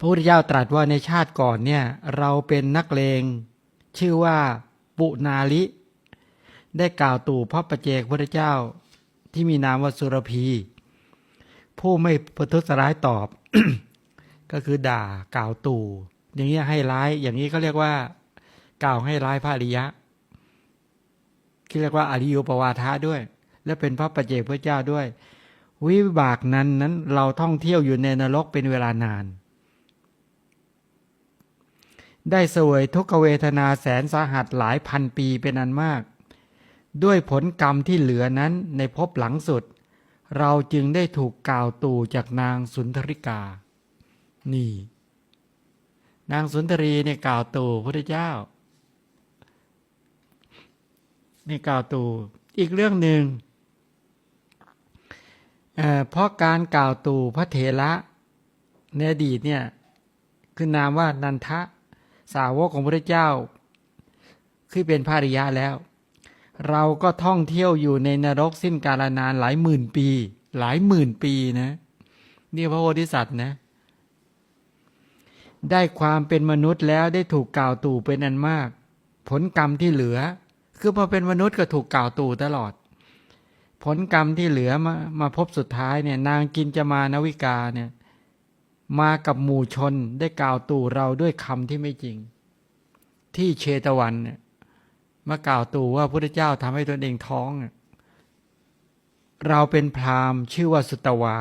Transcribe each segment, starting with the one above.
พระพุทธเจ้าตรัสว่าในชาติก่อนเนี่ย เราเป็นนักเลง ชื่อว่าปุนาลิ ได้กล่าวตู่พระประเจกพระเจ้าที่มีนามว่าสุรพี ผู้ไม่ประทุษร้ายตอบ ก็คือด่ากล่าวตู่อย่างนี้ให้ร้ายอย่างนี้เขาเรียกว่า กล่าวให้ร้ายพระอริยะที่เรียกว่าอริยปวาทะด้วย และเป็นพระประเจกพระเจ้าด้วย วิบากนั้นนั้นเราท่องเที่ยวอยู่ในนรกเป็นเวลานาน ได้เสวยทุกเวทนาแสนสาหัสหลายพันปีเป็นอันมาก ด้วยผลกรรมที่เหลือนั้นในภพหลังสุด เราจึงได้ถูกกล่าวตู่จากนางสุนทริกา นี่ นางสุนทรีเนี่ยกล่าวตู่พระเจ้านี่กล่าวตู่อีกเรื่องหนึ่งเพราะการกล่าวตู่พระเถระในอดีตเนี่ยคือนามว่านันทะ สาวกของพระเจ้าคือเป็นภาริยะแล้ว เราก็ท่องเที่ยวอยู่ในนรกสิ้นกาลนานหลายหมื่นปี หลายหมื่นปีนะนี่พระโพธิสัตว์นะ ได้ความเป็นมนุษย์แล้วได้ถูกกล่าวตู่เป็นอันมาก ผลกรรมที่เหลือ คือพอเป็นมนุษย์ก็ถูกกล่าวตู่ตลอด ผลกรรมที่เหลือมามาพบสุดท้ายเนี่ย นางกินจะมานวิกาเนี่ย มากับหมู่ชนได้กล่าวตู่เราด้วยคำที่ไม่จริง ที่เชตวันเนี่ยมากล่าวตู่ว่าพระเจ้าทำให้ตนเองท้อง เราเป็นพราหมณ์ชื่อว่าสุตวา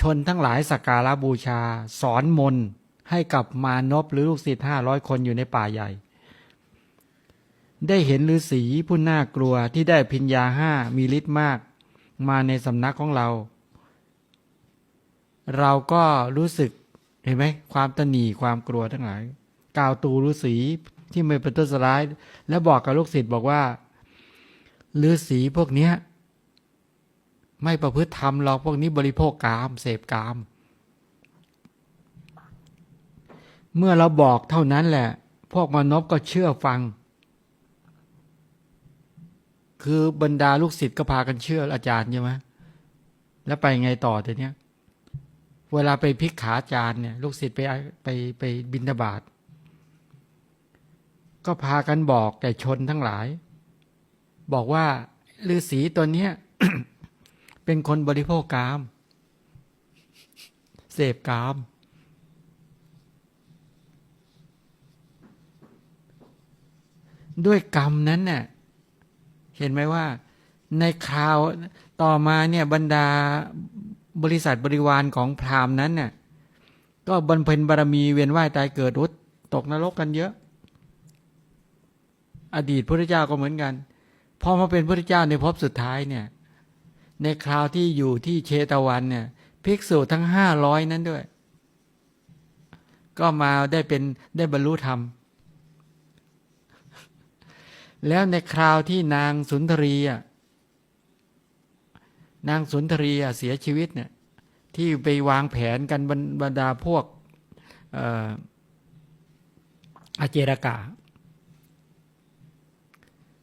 ชนทั้งหลายสักการะบูชา สอนมนให้กับมานพหรือลูกศิษย์ห้าร้อยคนอยู่ในป่าใหญ่ ได้เห็นฤาษีผู้น่ากลัวที่ได้พิญญาห้ามีฤทธิ์มาก มาในสำนักของเรา เราก็รู้สึกเห็นไหมความตนีความกลัวทั้งหลายกล่าวตูฤาษีที่ไม่เป็นต้นสลาย แล้วบอกกับลูกศิษย์บอกว่าฤาษีพวกเนี้ย ไม่ประพฤติธรรมหรอกพวกนี้บริโภคกาม เสพกาม เมื่อเราบอกเท่านั้นแหละ พวกมนพก็เชื่อฟัง คือบรรดาลูกศิษย์ก็พากันเชื่ออาจารย์ใช่ไหมแล้วไปไงต่อแต่เนี้ย เวลาไปพิกขาอาจารย์เนี่ย ลูกศิษย์ไปไปไปบินทบาทก็พากันบอกแก่ชนทั้งหลาย บอกว่าฤาษีตัวเนี้ยเป็นคนบริโภคกาม เสพกาม ด้วยกรรมนั้นเนี่ยเห็นไหมว่า ในคราวต่อมาเนี่ยบรรดา บริษัทบริวารของพราหมณ์นั้นเนี่ยก็บรรเพ็ญบารมีเวียนว่ายตายเกิดอุดตกนรกกันเยอะ อดีตพระเจ้าก็เหมือนกันพอมาเป็นพระเจ้าในภพสุดท้ายเนี่ย ในคราวที่อยู่ที่เชตวันเนี่ยภิกษุทั้งห้าร้อยนั้นด้วย ก็มาได้เป็นได้บรรลุธรรม แล้วในคราวที่นางสุนทรีอะ นางสุนทรีเสียชีวิตเนี่ยที่ไปวางแผนกันบรรบรดาพวกเอ่ออาเจรกา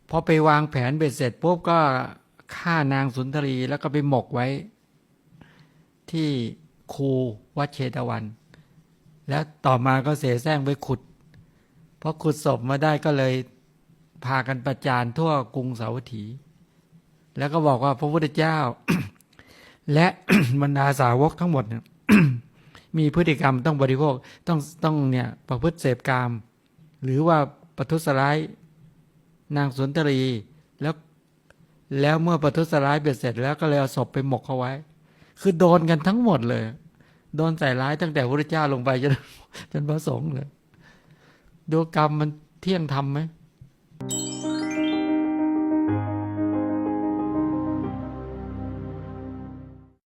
พอไปวางแผนเบ็ดเสร็จปุ๊บก็ฆ่านางสุนทรีแล้วก็ไปหมกไว้ ที่คูวัดเชตวัน แล้วต่อมาก็เสแสร้งไปขุดพอขุดศพมาได้ก็เลยพากันประจานทั่วกรุงสาวัตถี แล้วก็บอกว่าพระพุทธเจ้า และบรรดาสาวกทั้งหมดเนี่ยมีพฤติกรรมต้องบริโภคต้องต้องเนี่ยประพฤติเสพกาม หรือว่าประทุษร้ายนางสุนทรีแล้วแล้วเมื่อประทุษร้ายเบ็ดเสร็จแล้วก็เลยเอาศพไปหมกเขาไว้ คือโดนกันทั้งหมดเลย โดนใส่ร้ายตั้งแต่พระพุทธเจ้าลงไปจนจนพระสงฆ์เลยดูกรรมมันเที่ยงธรรมไหม